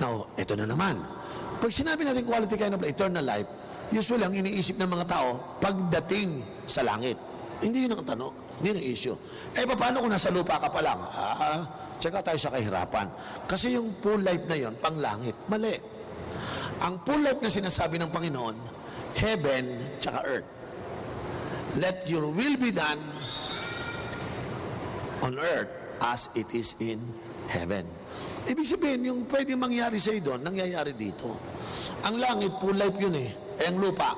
Now, ito na naman. Pag sinabi natin quality kind of eternal life, usually ang iniisip ng mga tao, pagdating sa langit. Hindi yun ang tanong. Hindi yun ang issue. Eh, paano kung nasa lupa ka pa lang? Ah, tsaka tayo sa kahirapan. Kasi yung full life na yon pang langit. Mali. Ang full life na sinasabi ng Panginoon, heaven tsaka earth. Let your will be done on earth as it is in heaven. Ibig sabihin, yung pwede mangyari sa doon, nangyayari dito. Ang langit, full life yun eh. Eh, ang lupa,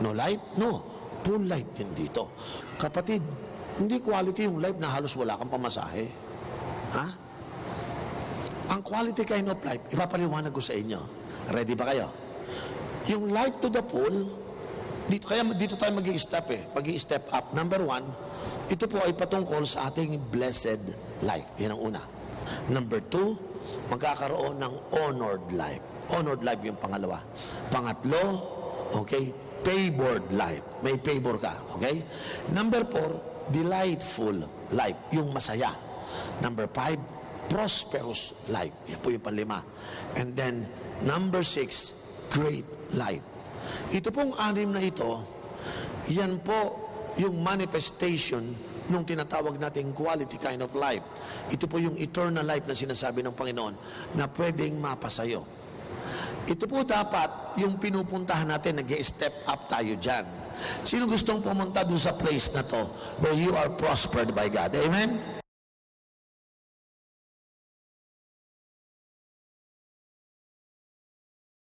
no life? No. Full life din dito. Kapatid, hindi quality yung life na halos wala kang pamasahe. Ha? Ang quality kind of life, ipapaliwanag ko sa inyo. Ready ba kayo? Yung life to the full, dito, kaya dito tayo mag step eh. mag step up. Number one, ito po ay patungkol sa ating blessed life. Yan ang una. Number two, magkakaroon ng honored life. Honored life yung pangalawa. Pangatlo, okay, favored life. May favor ka, okay? Number four, delightful life. Yung masaya. Number five, prosperous life. Yan po yung panlima. And then, number six, great life. Ito pong anim na ito, yan po yung manifestation nung tinatawag nating quality kind of life. Ito po yung eternal life na sinasabi ng Panginoon na pwedeng mapasayo. Ito po dapat yung pinupuntahan natin, nag step up tayo dyan. Sino gustong pumunta doon sa place na to where you are prospered by God? Amen?